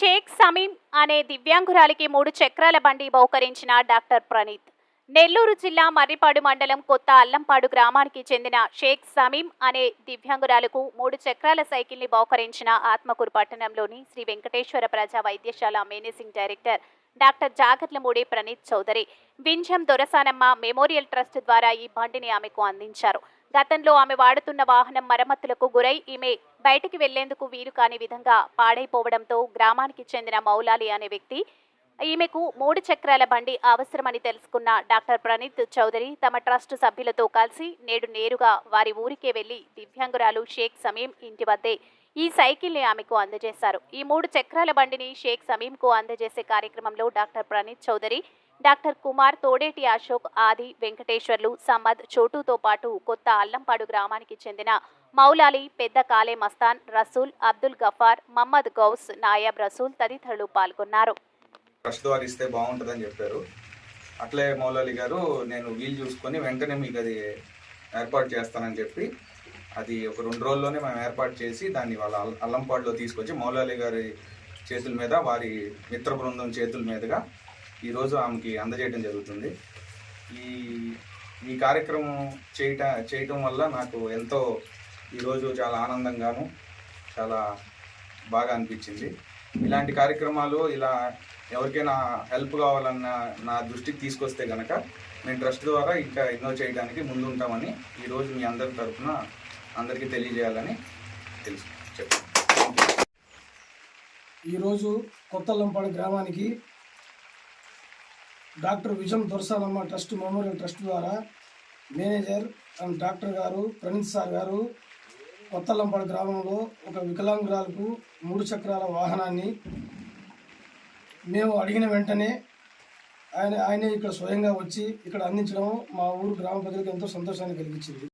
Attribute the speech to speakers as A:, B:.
A: షేక్ సమీం అనే దివ్యాంగురాలికి మూడు చక్రాల బండి బహుకరించిన డాక్టర్ ప్రణీత్. నెల్లూరు జిల్లా మర్రిపాడు మండలం కొత్త అల్లంపాడు గ్రామానికి చెందిన షేక్ సమీం అనే దివ్యాంగురాలకు మూడు చక్రాల సైకిల్ని బహుకరించిన ఆత్మకూరు పట్టణంలోని శ్రీ వెంకటేశ్వర ప్రజా వైద్యశాల managing director doctor Jagarlamudi Praneeth Chowdary. Vinjam Dorasanamma memorial trust ద్వారా ఈ బండిని ఆమెకు అందించారు. గతంలో ఆమె వాడుతున్న వాహనం మరమ్మతులకు గురై ఈమె బయటికి వెళ్ళేందుకు వీలు కాని విధంగా పాడైపోవడంతో గ్రామానికి చెందిన మౌలాలి అనే వ్యక్తి ఈమెకు మూడు చక్రాల బండి అవసరమని తెలుసుకున్న డాక్టర్ ప్రణీత్ చౌదరి తమ ట్రస్ట్ సభ్యులతో కలిసి నేడు నేరుగా వారి ఊరికే వెళ్ళి దివ్యాంగురాలు షేక్ సమీం ఇంటి వద్దే ఈ సైకిల్ని ఆమెకు అందజేశారు. ఈ మూడు చక్రాల బండిని షేక్ సమీంకు అందజేసే కార్యక్రమంలో డాక్టర్ ప్రణీత్ చౌదరి డాక్టర్ కుమార్ తోడేటి అశోక్ ఆది వెంకటేశ్వర్లు సమ్మద్ చోటుతో పాటు కొత్త అల్లంపాడు గ్రామానికి చెందిన మౌలాలి పెద్ద కాలే మస్తాన్ రసూల్ అబ్దుల్ గఫార్ మహమ్మద్ గౌస్ నాయబ్ రసూల్ తదితరులు పాల్గొన్నారు.
B: ట్రస్ట్ ద్వారా ఇస్తే బాగుంటుందని చెప్పారు. అట్లే మౌలాలి గారు నేను వీలు చూసుకొని వెంటనే మీకు అది ఏర్పాటు చేస్తానని చెప్పి అది ఒక రెండు రోజుల్లోనే మేము ఏర్పాటు చేసి దాన్ని వాళ్ళ అల్లంపాడులో తీసుకొచ్చి మౌలాలి గారి చేతుల మీద వారి మిత్ర బృందం చేతుల మీదుగా ఈరోజు ఆమెకి అందజేయడం జరుగుతుంది. ఈ ఈ కార్యక్రమం చేయట చేయటం వల్ల నాకు ఎంతో ఈరోజు చాలా ఆనందంగాను చాలా బాగా అనిపించింది. ఇలాంటి కార్యక్రమాలు ఇలా ఎవరికైనా హెల్ప్ కావాలన్న నా దృష్టికి తీసుకొస్తే కనుక మేము ట్రస్ట్ ద్వారా ఇంకా ఎన్నో చేయడానికి ముందుంటామని ఈరోజు మీ అందరి తరఫున అందరికీ తెలియజేయాలని తెలుసు. చెప్పాను
C: ఈరోజు కొత్తల్లంపాడు గ్రామానికి doctor Vijayam Dorasalamma trust memorial trust ద్వారా మేనేజర్ అండ్ డాక్టర్ గారు ప్రణీత్ సార్ గారు కొత్తల్లంపాడు గ్రామంలో ఒక వికలాంగురాలకు మూడు చక్రాల వాహనాన్ని మేము అడిగిన వెంటనే ఆయన ఆయనే ఇక్కడ స్వయంగా వచ్చి ఇక్కడ అందించడం మా ఊరు గ్రామ ప్రజలకు ఎంతో సంతోషాన్ని కలిగించింది.